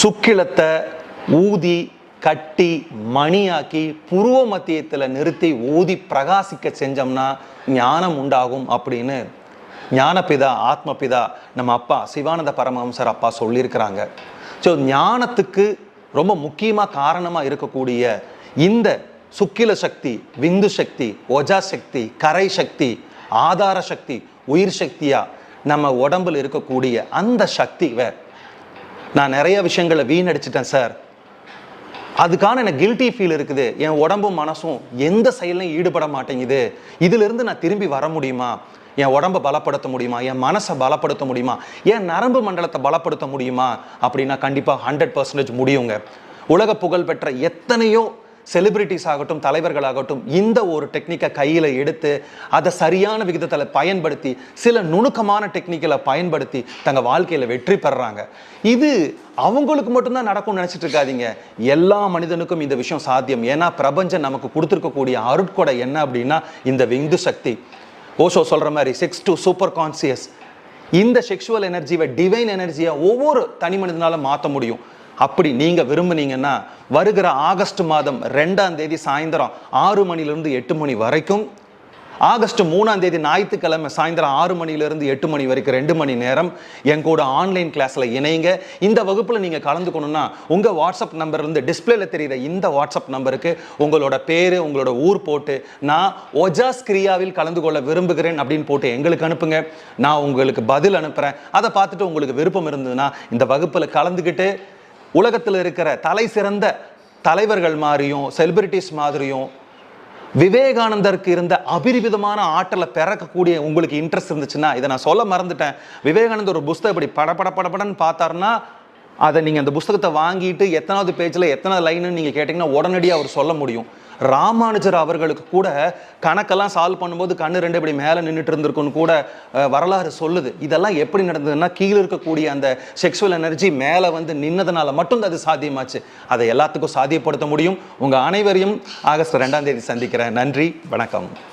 சுக்கிலத்தை ஊதி கட்டி மணியாக்கி புருவ மத்தியத்தில் நிறுத்தி ஊதி பிரகாசிக்க செஞ்சோம்னா ஞானம் உண்டாகும் அப்படின்னு ஞானபிதா ஆத்மபிதா நம்ம அப்பா சிவானந்த பரமஹம்சர் அப்பா சொல்லியிருக்கிறாங்க. ஸோ ஞானத்துக்கு ரொம்ப முக்கியமாக காரணமாக இருக்கக்கூடிய இந்த சுக்கில சக்தி விந்து சக்தி ஒஜா சக்தி கரை சக்தி ஆதார சக்தி உயிர் சக்தியாக நம்ம உடம்புல இருக்கக்கூடிய அந்த சக்தி வேற. நான் நிறைய விஷயங்களை வீணடிச்சிட்டேன் சார் அதுக்கான எனக்கு கில்ட்டி ஃபீல் இருக்குது. என் உடம்பும் மனசும் எந்த செயலையும் ஈடுபட மாட்டேங்குது. இதிலிருந்து நான் திரும்பி வர முடியுமா? என் உடம்பை பலப்படுத்த முடியுமா? என் மனசை பலப்படுத்த முடியுமா? என் நரம்பு மண்டலத்தை பலப்படுத்த முடியுமா? அப்படின்னா கண்டிப்பாக ஹண்ட்ரட் பர்சன்டேஜ் முடியுங்க. உலக புகழ் பெற்ற எத்தனையோ செலிபிரிட்டிஸ் ஆகட்டும் தலைவர்களாகட்டும் இந்த ஒரு டெக்னிக்கை கையில் எடுத்து அதை சரியான விகிதத்தில் பயன்படுத்தி சில நுணுக்கமான டெக்னிக்கலை பயன்படுத்தி தங்கள் வாழ்க்கையில் வெற்றி பெறுறாங்க. இது அவங்களுக்கு மட்டும்தான் நடக்கும்னு நினச்சிட்டு இருக்காதீங்க. எல்லா மனிதனுக்கும் இந்த விஷயம் சாத்தியம். ஏன்னா பிரபஞ்சம் நமக்கு கொடுத்துருக்கக்கூடிய அருட்கொடை என்ன அப்படின்னா இந்த விந்து சக்தி. ஓஷோ சொல்கிற மாதிரி சிக்ஸ் டு சூப்பர் கான்சியஸ் இந்த செக்ஷுவல் எனர்ஜியை டிவைன் எனர்ஜியை ஒவ்வொரு தனி மனிதனால் மாற்ற முடியும். அப்படி நீங்கள் விரும்புனீங்கன்னா வருகிற ஆகஸ்ட் மாதம் ரெண்டாம் தேதி சாயந்தரம் ஆறு மணிலிருந்து எட்டு மணி வரைக்கும் ஆகஸ்ட் மூணாம் தேதி ஞாயிற்றுக்கிழமை சாயந்தரம் ஆறு மணிலிருந்து எட்டு மணி வரைக்கும் ரெண்டு மணி நேரம் என் கூட ஆன்லைன் கிளாஸில் இணைங்க. இந்த வகுப்பில் நீங்கள் கலந்துக்கணும்னா உங்கள் வாட்ஸ்அப் நம்பர்லேருந்து டிஸ்பிளேல தெரிகிற இந்த வாட்ஸ்அப் நம்பருக்கு உங்களோட பேர் உங்களோட ஊர் போட்டு நான் ஒஜாஸ் கிரியாவில் கலந்து கொள்ள விரும்புகிறேன் அப்படின்னு போட்டு எங்களுக்கு அனுப்புங்க. நான் உங்களுக்கு பதில் அனுப்புகிறேன் அதை பார்த்துட்டு உங்களுக்கு விருப்பம் இருந்ததுன்னா இந்த வகுப்பில் கலந்துக்கிட்டு உலகத்தில் இருக்கிற தலை சிறந்த தலைவர்கள் மாதிரியும் செலிபிரிட்டிஸ் மாதிரியும் விவேகானந்தருக்கு இருந்த அபிரிவிதமான ஆற்றலை பிறக்கக்கூடிய உங்களுக்கு இன்ட்ரெஸ்ட் இருந்துச்சுன்னா இதை நான் சொல்ல மறந்துட்டேன். விவேகானந்தர் ஒரு புஸ்தகம் இப்படி படப்பட படப்படன்னு பார்த்தாருன்னா அதை நீங்கள் அந்த புஸ்தகத்தை வாங்கிட்டு எத்தனாவது பேஜில் எத்தனை லைனுன்னு நீங்கள் கேட்டிங்கன்னா உடனடியாக அவர் சொல்ல முடியும். ராமானுஜர் அவர்களுக்கு கூட கணக்கெல்லாம் சால்வ் பண்ணும்போது கண்ணு ரெண்டு இப்படி மேலே நின்றுட்டு இருந்திருக்குன்னு கூட வரலாறு சொல்லுது. இதெல்லாம் எப்படி நடந்ததுன்னா கீழே இருக்கக்கூடிய அந்த செக்ஷுவல் எனர்ஜி மேலே வந்து நின்னதுனால மட்டும் அது சாத்தியமாச்சு. அதை எல்லாத்துக்கும் சாத்தியப்படுத்த முடியும். உங்கள் அனைவரையும் ஆகஸ்ட் ரெண்டாம் தேதி சந்திக்கிறேன். நன்றி வணக்கம்.